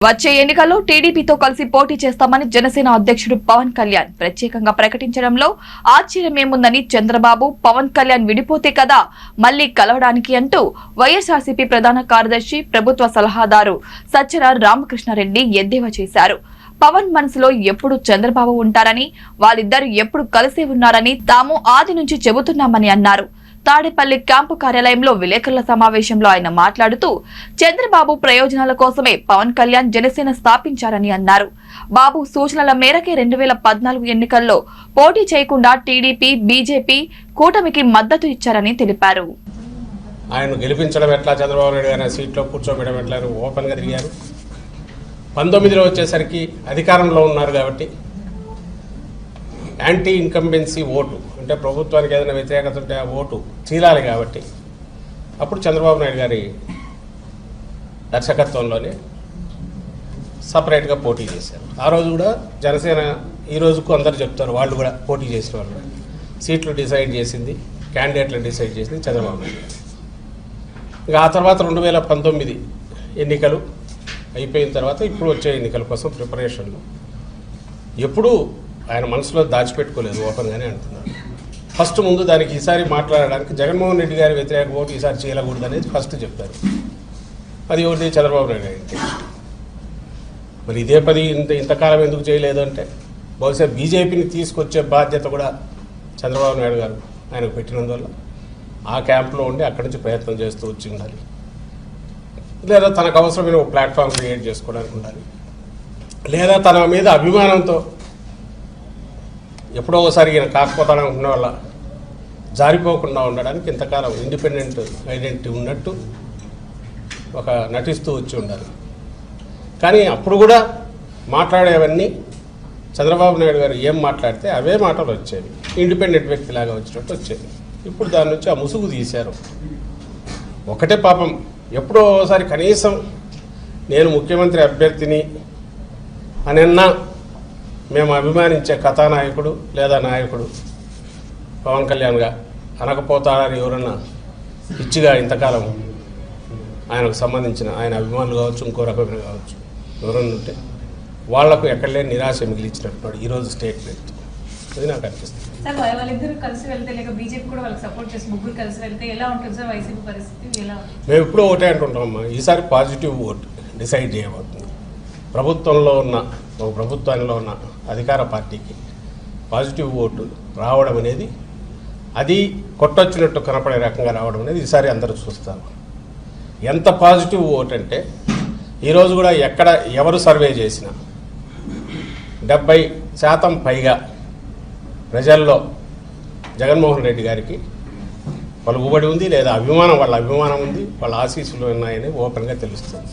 వచ్చే ఎన్నికల్లో టీడీపీతో కలిసి పోటీ చేస్తామని జనసేన అధ్యక్షుడు పవన్ కళ్యాణ్ ప్రత్యేకంగా ప్రకటించడంలో ఆశ్చర్యమేముందని చంద్రబాబు పవన్ కళ్యాణ్ విడిపోతే కదా మళ్ళీ కలవడానికి అంటూ వైఎస్ఆర్సీపీ ప్రధాన కార్యదర్శి ప్రభుత్వ సలహాదారు సజ్జల రామకృష్ణారెడ్డి ఎద్దేవా చేశారు. పవన్ మనసులో ఎప్పుడు చంద్రబాబు ఉంటారని వాళ్ళిద్దరు ఎప్పుడు కలిసే ఉన్నారని తాము ఆది నుంచి చెబుతున్నామని అన్నారు. తాడేపల్లి క్యాంపు కార్యాలయంలో విలేకరుల సమావేశంలో ఆయన మాట్లాడుతూ చంద్రబాబు ప్రయోజనాల కోసమే పవన్ కళ్యాణ్ జనసేన స్థాపించారని అన్నారు. బాబు సూచనల మేరకే రెండు వేల పద్నాలుగు ఎన్నికల్లో పోటీ చేయకుండా టీడీపీ బీజేపీ కూటమికి మద్దతు ఇచ్చారని తెలిపారు. ఆయన గెలిపించడం ఎట్లా? చంద్రబాబు నాయుడు గారు సీట్లో కూర్చోబెట్టడం ఎట్లా? ఓపెన్గా తిరిగారు. పంతొమ్మిదిలో వచ్చేసరికి అధికారంలో ఉన్నారు కాబట్టి యాంటీ ఇన్కంబెన్సీ ఓటు అంటే ప్రభుత్వానికి ఏదైనా వ్యతిరేకత ఉంటే ఆ ఓటు చీలాలి కాబట్టి. అప్పుడు చంద్రబాబు నాయుడు గారి దర్శకత్వంలోనే సపరేట్గా పోటీ చేశారు. ఆ రోజు కూడా జనసేన ఈ రోజుకు అందరు చెప్తారు వాళ్ళు కూడా పోటీ చేసిన వాళ్ళు కూడా. సీట్లు డిసైడ్ చేసింది క్యాండిడేట్లు డిసైడ్ చేసింది చంద్రబాబు నాయుడు గారు. ఇక ఆ తర్వాత రెండు వేల పంతొమ్మిది ఎన్నికలు అయిపోయిన తర్వాత ఇప్పుడు వచ్చే ఎన్నికల కోసం ప్రిపరేషన్లు. ఎప్పుడూ ఆయన మనసులో దాచిపెట్టుకోలేదు ఓపెన్గానే అంటున్నారు. ఫస్ట్ ముందు దానికి ఈసారి మాట్లాడడానికి జగన్మోహన్ రెడ్డి గారి వ్యతిరేక ఓటు ఈసారి చేయకూడదు అనేది ఫస్ట్ చెప్పారు. అది ఒకటి చంద్రబాబు నాయుడు గారికి మరి ఇదే పది ఇంత ఇంతకాలం ఎందుకు చేయలేదు అంటే? బహుశా బీజేపీని తీసుకొచ్చే బాధ్యత కూడా చంద్రబాబు నాయుడు గారు ఆయనకు పెట్టినందువల్ల ఆ క్యాంప్లో ఉండి అక్కడి నుంచి ప్రయత్నం చేస్తూ వచ్చి ఉండాలి. లేదా తనకు అవసరమైన ఒక ప్లాట్ఫామ్ క్రియేట్ చేసుకోవడానికి ఉండాలి. లేదా తన మీద అభిమానంతో ఎప్పుడో ఒకసారి ఈయన కాకపోతాను ఉన్న వల్ల జారిపోకుండా ఉండడానికి ఇంతకాలం ఇండిపెండెంట్ ఐడెంటిటీ ఉన్నట్టు ఒక నటిస్తూ వచ్చి ఉండాలి. కానీ అప్పుడు కూడా మాట్లాడేవన్నీ చంద్రబాబు నాయుడు గారు ఏం మాట్లాడితే అవే మాటలు వచ్చేవి. ఇండిపెండెంట్ వ్యక్తిలాగా వచ్చినట్టు వచ్చేవి. ఇప్పుడు దాని నుంచి ఆ ముసుగు తీశారు. ఒకటే పాపం. ఎప్పుడో ఒకసారి కనీసం నేను ముఖ్యమంత్రి అభ్యర్థిని అనన్నా మేము అభిమానించే కథానాయకుడు లేదా నాయకుడు పవన్ కళ్యాణ్గా అనకపోతారని ఎవరన్నా పిచ్చిగా ఇంతకాలం ఆయనకు సంబంధించిన ఆయన అభిమానులు కావచ్చు ఇంకో రకమైన కావచ్చు ఎవరన్నా ఉంటే వాళ్ళకు ఎక్కడ లేని నిరాశ మిగిలిచ్చినట్టున్నాడు ఈరోజు స్టేట్మెంట్. అది నాకు అనిపిస్తుంది. సార్ వాళ్ళ- వాళ్ళిద్దరు కలిసి వెళ్తే లేక బీజేపీ కూడా వాళ్ళకి సపోర్ట్ చేసి ముగ్గురు కలిసి వెళ్తే ఎలా ఉంటుంది సార్ వైసీపీ పరిస్థితి? ఎలా? మేము ఎప్పుడూ ఒకటే అంటుంటామమ్మా ఈసారి పాజిటివ్ ఓట్ డిసైడ్ చేయబోతుంది. ప్రభుత్వంలో ఉన్న ప్రభుత్వంలో ఉన్న అధికార పార్టీకి పాజిటివ్ ఓటు రావడం అనేది అది కొట్టొచ్చినట్టు కనపడే రకంగా రావడం అనేది ఈసారి అందరూ చూస్తారు. ఎంత పాజిటివ్ ఓట్ అంటే ఈరోజు కూడా ఎక్కడ ఎవరు సర్వే చేసినా డెబ్బై శాతం పైగా ప్రజల్లో జగన్మోహన్ రెడ్డి గారికి పలుకుబడి ఉంది లేదా అభిమానం వాళ్ళ అభిమానం ఉంది వాళ్ళ ఆశీస్సులు ఉన్నాయని ఓపెన్గా తెలుస్తుంది.